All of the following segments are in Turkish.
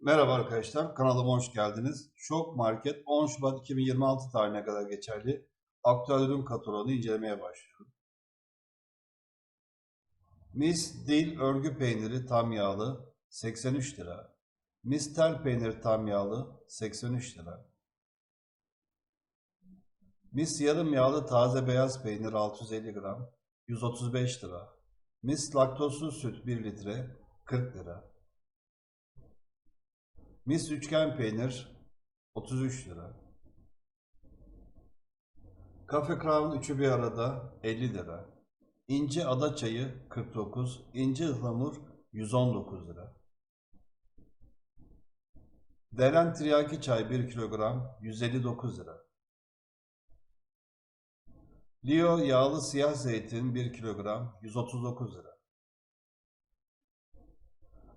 Merhaba arkadaşlar, kanalıma hoş geldiniz. Şok Market 10 Şubat 2026 tarihine kadar geçerli aktüel ürün kataloğunu incelemeye başlıyorum. Mis Dil örgü peyniri tam yağlı 83 lira. Mis Tel peyniri tam yağlı 83 lira. Mis yarım yağlı taze beyaz peynir 650 gram 135 lira. Mis laktozsuz süt 1 litre 40 lira. Mis üçgen peynir 33 lira. Kafe Crown üçü bir arada 50 lira. İnci ada çayı 49, inci ıhlamur 119 lira. Deren tiryaki çay 1 kilogram 159 lira. Leo yağlı siyah zeytin 1 kilogram 139 lira.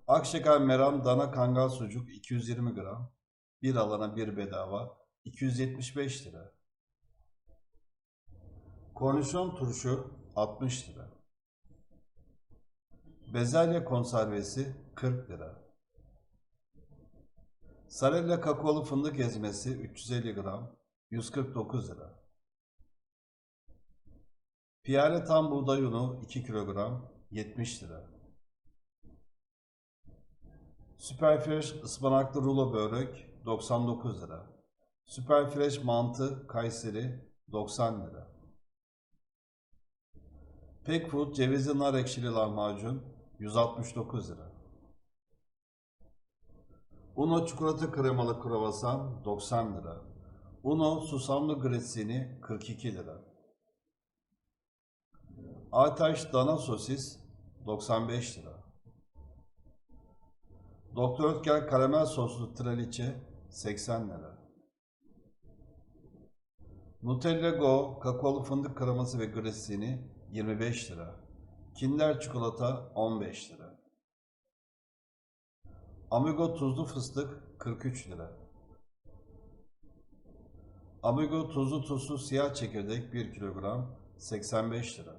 Akşeker Meram Dana Kangal Sucuk 220 gram. Bir alana bir bedava 275 lira. Kornişon turşu 60 lira. Bezelye konservesi 40 lira. Sarella kakaolu fındık ezmesi 350 gram 149 lira. Piyale tam buğday unu 2 kilogram 70 lira. Superfresh ıspanaklı rulo börek 99 lira. Superfresh mantı Kayseri 90 lira. Pekfood cevizli nar ekşili lahmacun 169 lira. Uno çikolata kremalı kruvasan 90 lira. Uno susamlı grissini 42 lira. Aytaş dana sosis 95 lira. Doktor Ötker karamel soslu traliçe 80 lira. Nutella Go kakaolu fındık kreması ve grissini 25 lira. Kinder çikolata 15 lira. Amigo tuzlu fıstık 43 lira. Amigo tuzlu tuzsuz siyah çekirdek 1 kilogram 85 lira.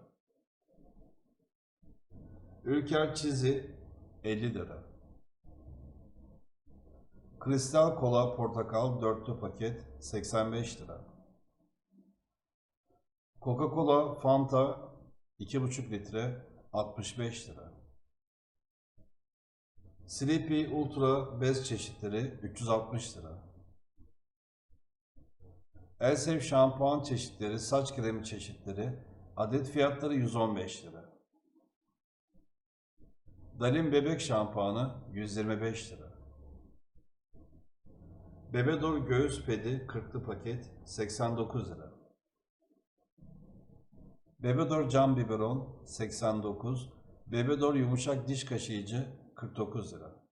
Ülker çizi 50 lira. Kristal kola portakal dörtlü paket 85 lira. Coca-Cola Fanta 2,5 litre 65 lira. Sleepy Ultra bez çeşitleri 360 lira. Elsev şampuan çeşitleri, saç kremi çeşitleri adet fiyatları 115 lira. Dalin bebek şampuanı 125 lira. Bebedor göğüs pedi 40'lı paket 89 lira. Bebedor cam biberon 89, Bebedor yumuşak diş kaşıyıcı 49 lira.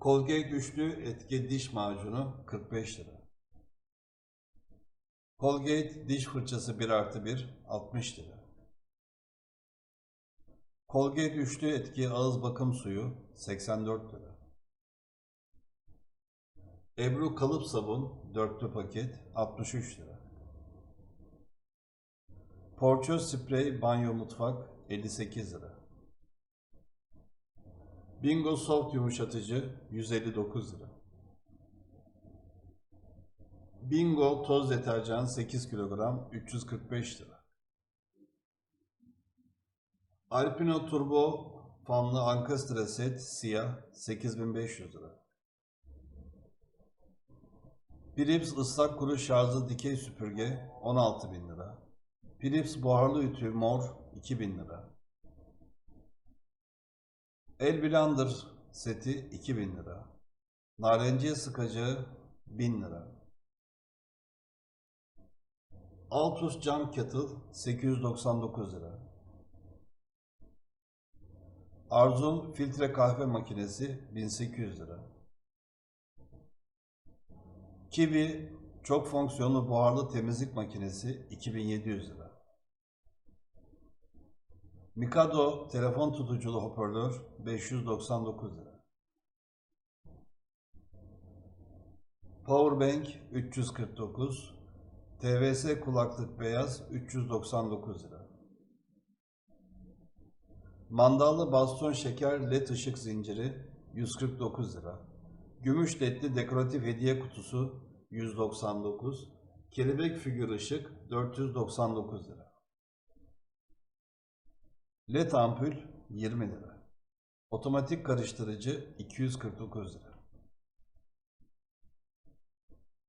Colgate üçlü etki diş macunu 45 lira. Colgate diş fırçası 1 artı 1 60 lira. Colgate üçlü etki ağız bakım suyu 84 lira. Ebru kalıp sabun dörtlü paket 63 lira. Porçöz sprey banyo mutfak 58 lira. Bingo soft yumuşatıcı 159 lira. Bingo toz deterjan 8 kilogram 345 lira. Alpino Turbo fanlı ankastre set siyah 8500 lira. Philips ıslak kuru şarjlı dikey süpürge 16.000 lira. Philips buharlı ütü mor 2000 lira. El blender seti 2000 lira. Narenciye sıkacağı 1000 lira. Altus cam kettle 899 lira. Arzum filtre kahve makinesi 1800 lira. Kiwi çok fonksiyonlu buharlı temizlik makinesi 2700 lira. Mikado telefon tutuculu hoparlör 599 lira. Powerbank 349, TVS kulaklık beyaz 399 lira. Mandallı baston şeker led ışık zinciri 149 lira. Gümüş ledli dekoratif hediye kutusu 199. Kelebek figür ışık 499 lira. LED ampul 20 lira. Otomatik karıştırıcı 249 lira.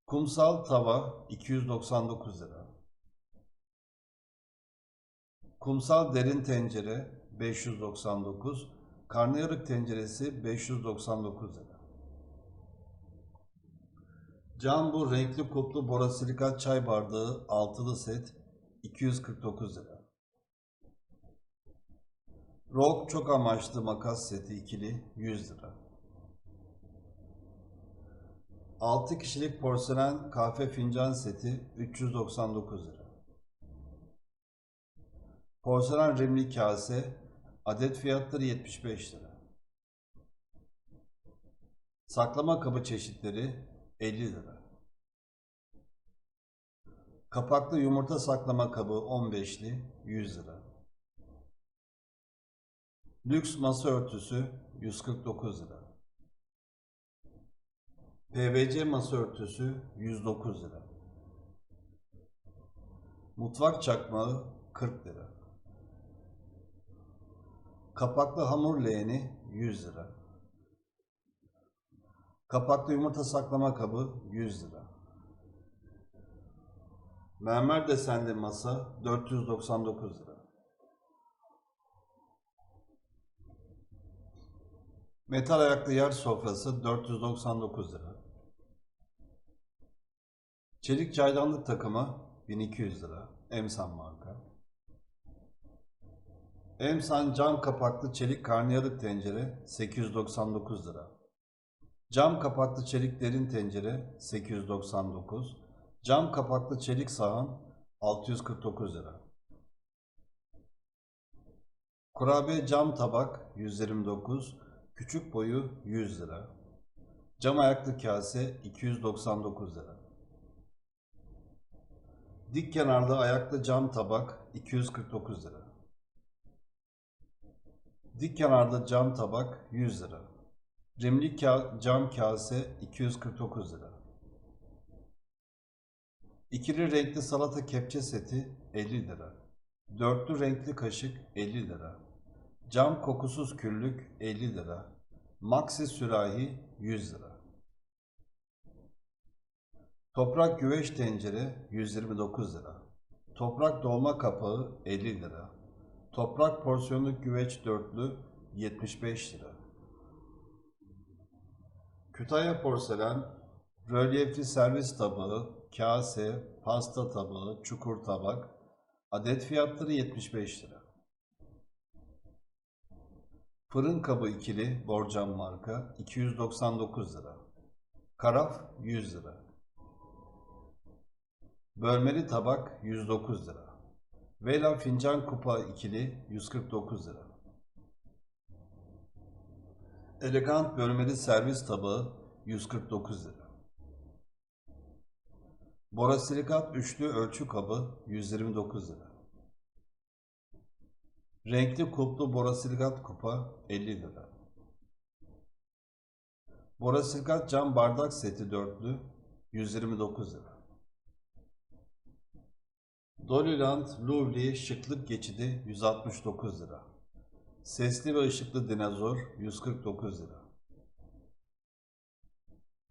Kumsal tava 299 lira. Kumsal derin tencere 599. Karnıyarık tenceresi 599 lira. Cambu renkli kuplu borosilikat çay bardağı altılı set 249 lira. Rock çok amaçlı makas seti ikili 100 lira. 6 kişilik porselen kahve fincan seti 399 lira. Porselen rimli kase adet fiyatları 75 lira. Saklama kabı çeşitleri 50 lira. Kapaklı yumurta saklama kabı 15'li 100 lira. Lüks masa örtüsü 149 lira. PVC masa örtüsü 109 lira. Mutfak çakmağı 40 lira. Kapaklı hamur leğeni 100 lira. Kapaklı yumurta saklama kabı 100 lira. Mermer desenli masa 499 lira. Metal ayaklı yer sofrası 499 lira. Çelik çaydanlık takımı 1200 lira. Emsan marka. Emsan cam kapaklı çelik karnıyarık tencere 899 lira. Cam kapaklı çelik derin tencere 899. Cam kapaklı çelik sahan 649 lira. Kurabiye cam tabak 129. Küçük boyu 100 lira. Cam ayaklı kase 299 lira. Dik kenarlı ayaklı cam tabak 249 lira. Dik kenarlı cam tabak 100 lira. Rimli ka- cam kase 249 lira. İkili renkli salata kepçe seti 50 lira. Dörtlü renkli kaşık 50 lira. Cam kokusuz küllük 50 lira. Maxi sürahi 100 lira. Toprak güveç tencere 129 lira. Toprak dolma kapağı 50 lira. Toprak porsiyonluk güveç dörtlü 75 lira. Kütahya porselen, rölyefli servis tabağı, kase, pasta tabağı, çukur tabak, adet fiyatları 75 lira. Fırın kabı ikili borcam marka 299 lira. Karaf 100 lira. Bölmeli tabak 109 lira. Vela fincan kupa ikili 149 lira. Elegant bölmeli servis tabağı 149 lira. Borosilikat üçlü ölçü kabı 129 lira. Renkli kuplu borosilikat kupa 50 lira. Borosilikat cam bardak seti dörtlü 129 lira. Doliland Louvre şıklık geçidi 169 lira. Sesli ve ışıklı dinozor 149 lira.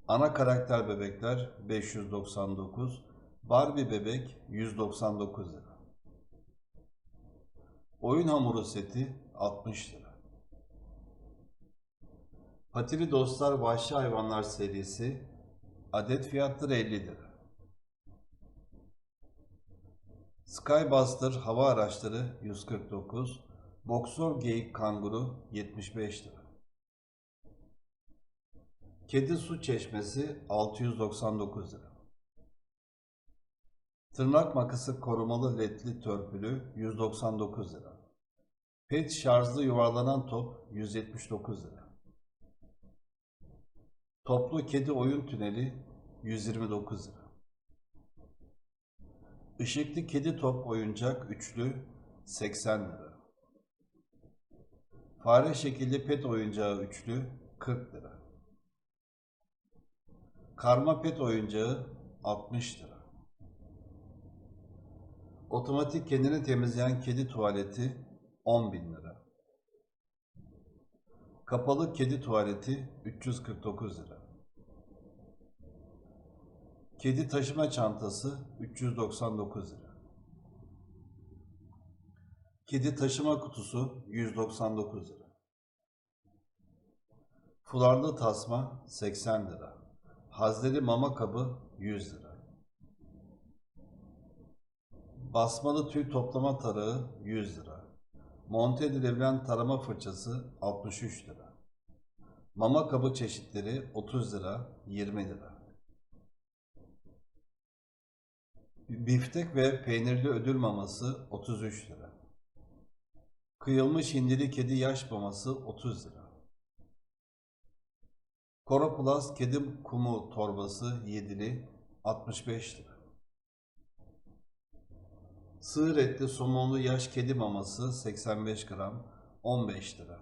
Ana karakter bebekler 599, Barbie bebek 199 lira. Oyun hamuru seti 60 lira. Patili Dostlar Vahşi Hayvanlar serisi adet fiyatları 50 lira. Skybuster hava araçları 149, Boksör geyik kanguru 75 lira. Kedi su çeşmesi 699 lira. Tırnak makası korumalı ledli törpülü 199 lira. Pet şarjlı yuvarlanan top 179 lira. Toplu kedi oyun tüneli 129 lira. Işıklı kedi top oyuncak üçlü 80 lira. Fare şekilli pet oyuncağı üçlü 40 lira. Karma pet oyuncağı 60 lira. Otomatik kendini temizleyen kedi tuvaleti 10 bin lira. Kapalı kedi tuvaleti 349 lira. Kedi taşıma çantası 399 lira. Kedi taşıma kutusu 199 lira. Fularlı tasma 80 lira. Hazneli mama kabı 100 lira. Basmalı tüy toplama tarağı 100 lira. Monte edilebilen tarama fırçası 63 lira. Mama kabı çeşitleri 30 lira, 20 lira. Biftek ve peynirli ödül maması 33 lira. Kıyılmış hindili kedi yaş maması 30 lira. Koroplast kedi kumu torbası 7'li 65 lira. Sığır etli somonlu yaş kedi maması 85 gram 15 lira.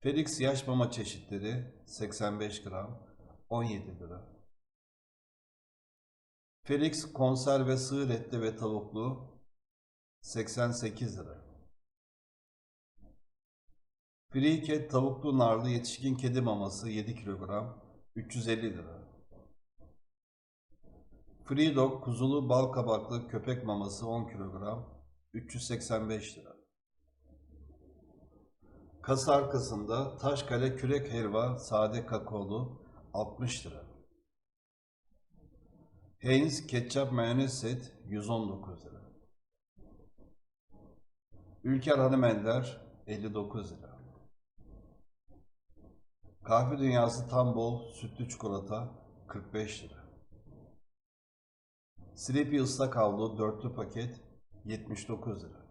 Felix yaş mama çeşitleri 85 gram 17 lira. Felix konserve sığır etli ve tavuklu 88 lira. Cat tavuklu narlı yetişkin kedi maması 7 kilogram 350 lira. Free Dog kuzulu bal kabaklı köpek maması 10 kilogram 385 lira. Kasa arkasında Taşkale kürek helva sade kakaolu 60 lira. Heinz ketçap mayonez set 119 lira. Ülker Hanımender 59 lira. Kahve Dünyası tam bol sütlü çikolata 45 lira. Sleepy ıslak havlu dörtlü paket 79 lira.